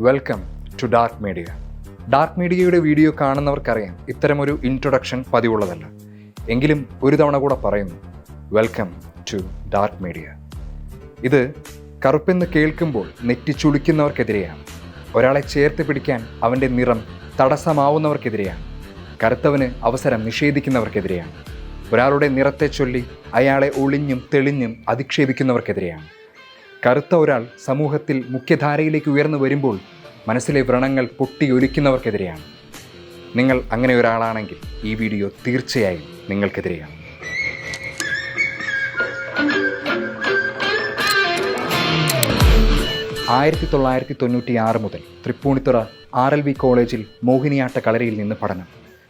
Welcome to dark media dark മീഡിയയുടെ video കാണുന്നവർക്കറിയാം ഇത്തരമൊരു ഇൻട്രൊഡക്ഷൻ പതിവുള്ളതല്ല. എങ്കിലും ഒരു തവണ കൂടെ പറയുന്നു. വെൽക്കം ടു ഡാർക്ക് മീഡിയ ഇത് കറുപ്പെന്ന് കേൾക്കുമ്പോൾ നെറ്റിച്ചുളിക്കുന്നവർക്കെതിരെയാണ് ഒരാളെ ചേർത്ത് പിടിക്കാൻ അവന്റെ നിറം തടസ്സമാവുന്നവർക്കെതിരെയാണ്. കറുത്തവന് അവസരം നിഷേധിക്കുന്നവർക്കെതിരെയാണ്. ഒരാളുടെ നിറത്തെ ചൊല്ലി അയാളെ ഒളിഞ്ഞും തെളിഞ്ഞും അധിക്ഷേപിക്കുന്നവർക്കെതിരെയാണ്. കറുത്ത ഒരാൾ സമൂഹത്തിൽ മുഖ്യധാരയിലേക്ക് ഉയർന്നു വരുമ്പോൾ മനസ്സിലെ വ്രണങ്ങൾ പൊട്ടിയൊലിക്കുന്നവർക്കെതിരെയാണ്. നിങ്ങൾ അങ്ങനെ ഒരാളാണെങ്കിൽ ഈ വീഡിയോ തീർച്ചയായും നിങ്ങൾക്കെതിരെയാണ്. ആയിരത്തി തൊള്ളായിരത്തി തൊണ്ണൂറ്റി ആറ് മുതൽ തൃപ്പൂണിത്തുറ ആർ എൽ വി കോളേജിൽ മോഹിനിയാട്ട കളരിയിൽ നിന്ന് പഠനം.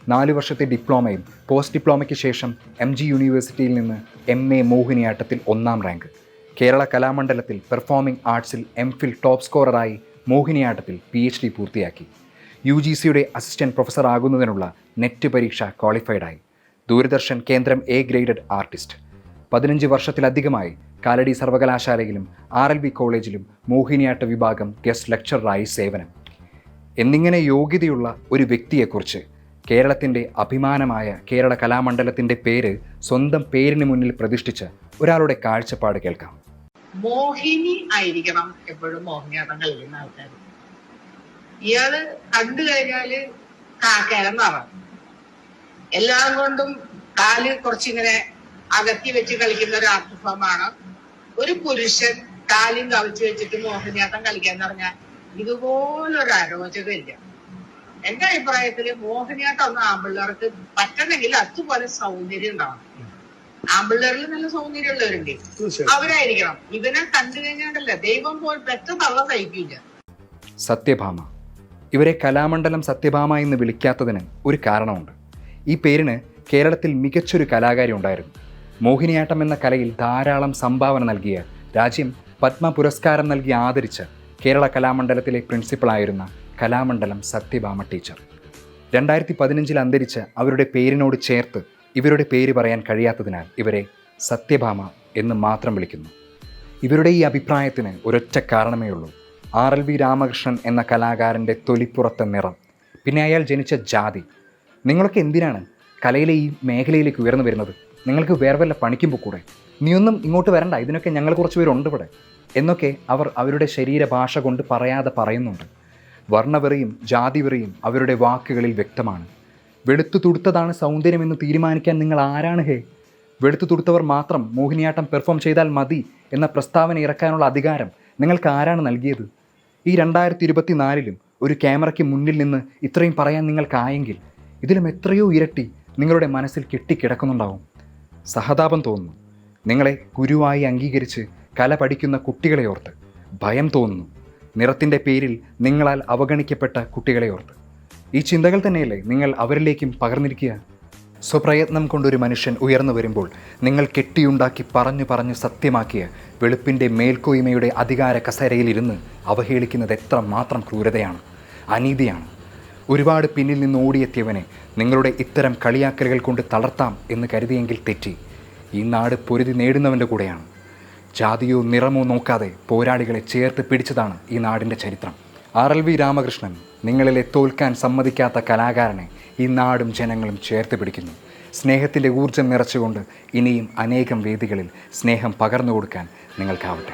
നാല് വർഷത്തെ ഡിപ്ലോമയും പോസ്റ്റ് ഡിപ്ലോമയ്ക്ക് ശേഷം എം ജി യൂണിവേഴ്സിറ്റിയിൽ നിന്ന് എം എ മോഹിനിയാട്ടത്തിൽ ഒന്നാം റാങ്ക്. കേരള കലാമണ്ഡലത്തിൽ പെർഫോമിംഗ് ആർട്സിൽ എം ഫിൽ ടോപ്പ് സ്കോററായി മോഹിനിയാട്ടത്തിൽ പി എച്ച് ഡി പൂർത്തിയാക്കി. യു ജി സിയുടെ അസിസ്റ്റന്റ് പ്രൊഫസർ ആകുന്നതിനുള്ള നെറ്റ് പരീക്ഷ ക്വാളിഫൈഡായി ദൂരദർശൻ കേന്ദ്രം എ ഗ്രേഡഡ് ആർട്ടിസ്റ്റ് പതിനഞ്ച് വർഷത്തിലധികമായി കാലടി സർവകലാശാലയിലും ആർ എൽ ബി കോളേജിലും മോഹിനിയാട്ട വിഭാഗം ഗസ്റ്റ് ലെക്ചററായി സേവനം. എന്നിങ്ങനെ യോഗ്യതയുള്ള ഒരു വ്യക്തിയെക്കുറിച്ച് കേരളത്തിന്റെ അഭിമാനമായ കേരള കലാമണ്ഡലത്തിന്റെ പേര് സ്വന്തം പേരിന് മുന്നിൽ പ്രതിഷ്ഠിച്ച ഒരാളുടെ കാഴ്ചപ്പാട് കേൾക്കാം. മോഹിനി ആയിരിക്കണം എപ്പോഴും മോഹിനിയാട്ടം കളിക്കുന്ന ആൾക്കാർ ഇയാൾ കണ്ടു കഴിഞ്ഞാൽ കാക്കേരം നിറം എല്ലാം കൊണ്ടും കാൽ കുറച്ചിങ്ങനെ അകത്തി വെച്ച് കളിക്കുന്ന ഒരു ആർട്ട് ഒരു പുരുഷൻ കാലും കവിച്ചു വെച്ചിട്ട് മോഹിനിയാട്ടം കളിക്കാന്ന് പറഞ്ഞാൽ ഇതുപോലൊരു അരോചകമില്ല. എന്റെ അഭിപ്രായത്തിൽ മോഹിനിയാട്ടം ഒന്ന് ആമ്പിള്ളേർക്ക് പറ്റണമെങ്കിൽ അതുപോലെ സൗന്ദര്യം ഉണ്ടാവണം. ആമ്പിള്ളേരിൽ നല്ല സൗന്ദര്യമുള്ളവരുണ്ട്. അവരായിരിക്കണം. ഇവനെ കണ്ടു കഴിഞ്ഞാണ്ടല്ല ദൈവം പോയി പെറ്റ തള്ള സഹിക്കില്ല സത്യഭാമ. ഇവരെ കലാമണ്ഡലം സത്യഭാമ എന്ന് വിളിക്കാത്തതിന് ഒരു കാരണമുണ്ട്. ഈ പേരിന് കേരളത്തിൽ മികച്ചൊരു കലാകാരി ഉണ്ടായിരുന്നു. മോഹിനിയാട്ടം എന്ന കലയിൽ ധാരാളം സംഭാവന നൽകിയ രാജ്യം പത്മ പുരസ്കാരം നൽകി ആദരിച്ച കേരള കലാമണ്ഡലത്തിലെ പ്രിൻസിപ്പളായിരുന്ന കലാമണ്ഡലം സത്യഭാമ ടീച്ചർ. രണ്ടായിരത്തി പതിനഞ്ചിൽ അന്തരിച്ച അവരുടെ പേരിനോട് ചേർത്ത് ഇവരുടെ പേര് പറയാൻ കഴിയാത്തതിനാൽ ഇവരെ സത്യഭാമ എന്ന് മാത്രം വിളിക്കുന്നു. ഇവരുടെ ഈ അഭിപ്രായത്തിന് ഒരൊറ്റ കാരണമേ ഉള്ളൂ. ആർ എൽ വി രാമകൃഷ്ണൻ എന്ന കലാകാരന്റെ തൊലിപ്പുറത്തെ നിറം പിന്നെ അയാൾ ജനിച്ച ജാതി. നിങ്ങളൊക്കെ എന്തിനാണ് കലയിലെ ഈ മേഖലയിലേക്ക് ഉയർന്നു വരുന്നത്? നിങ്ങൾക്ക് വേറെ വല്ല പണിക്കും പൊക്കൂടെ? നീയൊന്നും ഇങ്ങോട്ട് വരണ്ട ഇതിനൊക്കെ ഞങ്ങൾ കുറച്ച് പേരുണ്ട് ഇവിടെ. എന്നൊക്കെ അവർ അവരുടെ ശരീരഭാഷ കൊണ്ട് പറയാതെ പറയുന്നുണ്ട്. വർണവെറിയും ജാതിവെറിയും അവരുടെ വാക്കുകളിൽ വ്യക്തമാണ്. വെളുത്തു തുടുത്തതാണ് സൗന്ദര്യമെന്ന് തീരുമാനിക്കാൻ നിങ്ങൾ ആരാണ് ഹേ? വെളുത്തു തുടുത്തവർ മാത്രം മോഹിനിയാട്ടം പെർഫോം ചെയ്താൽ മതി എന്ന പ്രസ്താവന ഇറക്കാനുള്ള അധികാരം നിങ്ങൾക്ക് ആരാണ് നൽകിയത്? ഈ രണ്ടായിരത്തി ഇരുപത്തി നാലിലും ഒരു ക്യാമറയ്ക്ക് മുന്നിൽ നിന്ന് ഇത്രയും പറയാൻ നിങ്ങൾക്കായെങ്കിൽ ഇതിലും എത്രയോ ഇരട്ടി നിങ്ങളുടെ മനസ്സിൽ കെട്ടിക്കിടക്കുന്നുണ്ടാവും. സഹതാപം തോന്നുന്നു. നിങ്ങളെ ഗുരുവായി അംഗീകരിച്ച് കല പഠിക്കുന്ന കുട്ടികളെ ഓർത്ത് ഭയം തോന്നുന്നു. നിറത്തിന്റെ പേരിൽ നിങ്ങളാൽ അവഗണിക്കപ്പെട്ട കുട്ടികളെ ഓർത്ത്. ഈ ചിന്തകൾ തന്നെയല്ലേ നിങ്ങൾ അവരിലേക്കും പകർന്നിരിക്കുക? സ്വപ്രയത്നം കൊണ്ടൊരു മനുഷ്യൻ ഉയർന്നു വരുമ്പോൾ നിങ്ങൾ കെട്ടിയുണ്ടാക്കി പറഞ്ഞു പറഞ്ഞു സത്യമാക്കിയ വെളുപ്പിന്റെ മേൽക്കോയ്മയുടെ അധികാര കസേരയിലിരുന്ന് അവഹേളിക്കുന്നത് എത്ര മാത്രം ക്രൂരതയാണ് അനീതിയാണ്. ഒരുപാട് പിന്നിൽ നിന്ന് ഓടിയെത്തിയവനെ നിങ്ങളുടെ ഇത്തരം കളിയാക്കലുകൾ കൊണ്ട് തളർത്താം എന്ന് കരുതിയെങ്കിൽ തെറ്റി. ഈ നാട് പൊരുതി നേടുന്നവന്റെ കൂടെയാണ്. ജാതിയോ നിറമോ നോക്കാതെ പോരാളികളെ ചേർത്ത് പിടിച്ചതാണ് ഈ നാടിന്റെ ചരിത്രം. ആർ എൽ വി രാമകൃഷ്ണൻ നിങ്ങളിലെ തോൽക്കാൻ സമ്മതിക്കാത്ത കലാകാരനെ ഈ നാടും ജനങ്ങളും ചേർത്ത് പിടിക്കുന്നു. സ്നേഹത്തിന്റെ ഊർജം നിറച്ചുകൊണ്ട് ഇനിയും അനേകം വേദികളിൽ സ്നേഹം പകർന്നു കൊടുക്കാൻ നിങ്ങൾക്കാവട്ടെ.